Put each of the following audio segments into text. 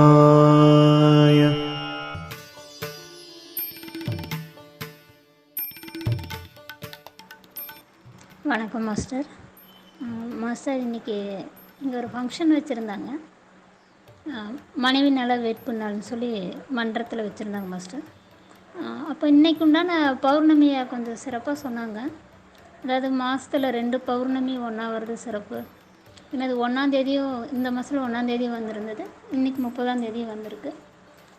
शिवाय வணக்கம் மாஸ்டர் அஹ் மாஸ்டர் இன்றைக்கி இங்கே ஒரு ஃபங்க்ஷன் வச்சுருந்தாங்க மனைவி நல வேட்பு நாள்னு சொல்லி மன்றத்தில் வச்சுருந்தாங்க மாஸ்டர் அஹ் அப்போ இன்னைக்கு உண்டான பௌர்ணமியை கொஞ்சம் சிறப்பாக சொன்னாங்க அதாவது மாதத்தில் ரெண்டு பௌர்ணமி ஒன்றா வருது சிறப்பு ஏன்னா ஒன்றாந்தேதியும் இந்த மாதத்தில் ஒன்றாந்தேதியும் வந்திருந்தது. இன்றைக்கி முப்பதாந்தேதி வந்திருக்கு.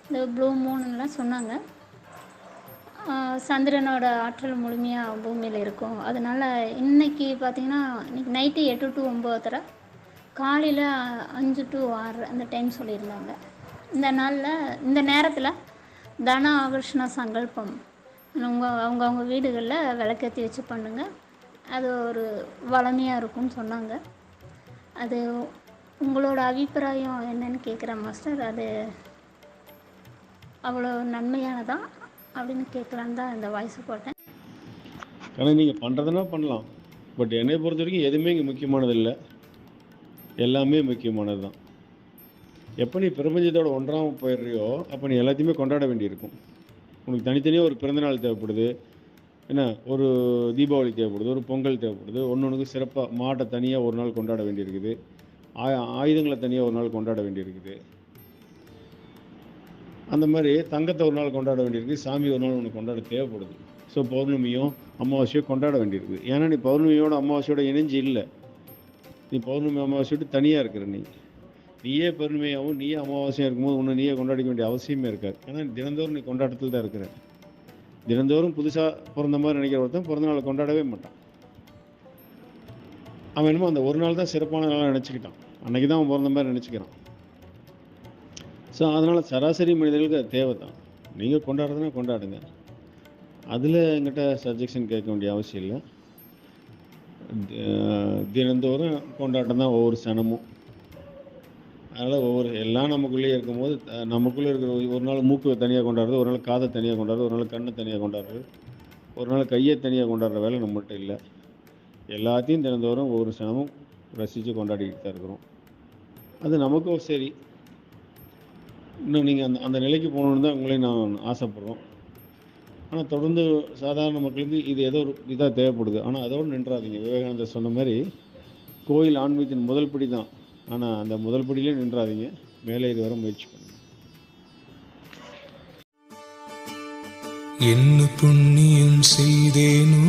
இந்த ப்ளூ மூணுலாம் சொன்னாங்க. சந்திரனோட ஆற்றல் முழுமையாக பூமியில் இருக்கும். அதனால் இன்றைக்கி பார்த்தீங்கன்னா இன்னைக்கு நைட்டு எட்டு டு ஒம்போதரை காலையில் அஞ்சு டு ஆறு அந்த டைம் சொல்லியிருந்தாங்க. இந்த நாளில் இந்த நேரத்தில் தன ஆகர்ஷண சங்கல்பம் உங்கள் அவங்கவுங்க வீடுகளில் விளக்கேற்றி வச்சு பண்ணுங்கள் அது ஒரு வளமையாக இருக்கும்னு சொன்னாங்க. அது உங்களோட அபிப்பிராயம் என்னன்னு கேட்குறேன் மாஸ்டர் அது அவ்வளோ நன்மையானதா அப்படின்னு கேட்கலான்னு தான் இந்த வாய்ஸ் போட்டேன். ஆனால் நீங்கள் பண்ணுறதுனா பண்ணலாம். பட் என்னை பொறுத்த வரைக்கும் எதுவுமே இங்கே முக்கியமானது இல்லை. எல்லாமே முக்கியமானது தான் எப்போ நீ பிரபஞ்சத்தோட ஒன்றாகவும் போயிடுறியோ அப்போ நீ எல்லாத்தையுமே கொண்டாட வேண்டியிருக்கும். உனக்கு தனித்தனியாக ஒரு பிறந்தநாள் தேவைப்படுது. என்ன ஒரு தீபாவளி தேவைப்படுது ஒரு பொங்கல் தேவைப்படுது ஒன்று ஒன்றுக்கு சிறப்பாக மாட்டை தனியாக ஒரு நாள் கொண்டாட வேண்டியிருக்குது. ஆய ஆயுதங்களை தனியாக ஒரு நாள் கொண்டாட வேண்டியிருக்குது. அந்த மாதிரி தங்கத்தை ஒரு நாள் கொண்டாட வேண்டியிருக்கு சாமி ஒரு நாள் ஒன்று கொண்டாட தேவைப்படுது. ஸோ பௌர்ணமியும் அமாவாசையும் கொண்டாட வேண்டியிருக்குது. ஏன்னா நீ பௌர்ணமியோட அமாவாசையோட இணைஞ்சு இல்லை. நீ பௌர்ணமி அமாவாசையோட தனியாக இருக்கிற நீ. நீயே பெருமையாகவும் நீயே அமாவாசையாக இருக்கும்போது உன்னை நீயே கொண்டாடிக்க வேண்டிய அவசியமே இருக்காது. ஏன்னா தினந்தோறும் நீ கொண்டாட்டத்தில் தான் இருக்கிற. தினந்தோறும் புதுசாக பிறந்த மாதிரி நினைக்கிற ஒருத்தன் பிறந்த நாளை கொண்டாடவே மாட்டான். அவன் என்னமோ அந்த ஒரு நாள் தான் சிறப்பான நாளாக நினச்சிக்கிட்டான். அன்னைக்கு தான் அவன் பிறந்த மாதிரி நினச்சிக்கிறான். ஸோ அதனால் சராசரி மனிதர்களுக்கு அது தேவை தான் நீங்கள் கொண்டாடுறதுனா கொண்டாடுங்க. அதில் எங்கிட்ட சப்ஜெக்ஷன் கேட்க வேண்டிய அவசியம் இல்லை. தினந்தோறும் கொண்டாட்டம் தான் ஒவ்வொரு சனமும். அதனால் ஒவ்வொரு எல்லாம் நமக்குள்ளேயே இருக்கும்போது நமக்குள்ளே இருக்கிற ஒரு- ஒரு நாள் மூக்கு தனியாக கொண்டாடுறது ஒரு நாள் காதை தனியாக கொண்டாடுறது ஒரு நாள் கண்ணை தனியாக கொண்டாடுறது ஒரு நாள் கையை தனியாக கொண்டாடுற வேலை நம்மகிட்ட இல்லை. எல்லாத்தையும் தினந்தோறும் ஒவ்வொரு சனமும் ரசித்து கொண்டாடிக்கிட்டு தான் இருக்கிறோம். அது நமக்கும் சரி. இன்னும் நீங்கள் அந்த அந்த நிலைக்கு போகணுன்னு தான் உங்களையும் நான் ஆசைப்படுறோம். ஆனால் தொடர்ந்து சாதாரண மக்களுக்கு இது ஏதோ ஒரு இதாக தேவைப்படுது. ஆனால் அதோடு நின்றாதீங்க. விவேகானந்தர் சொன்ன மாதிரி கோயில் ஆன்மீகத்தின் முதல் படி தான். ஆனால் அந்த முதல் படியிலே நின்றாதீங்க. மேலே இது வர முயற்சி பண்ணுங்க. என்ன புண்ணியம் செய்தேனோ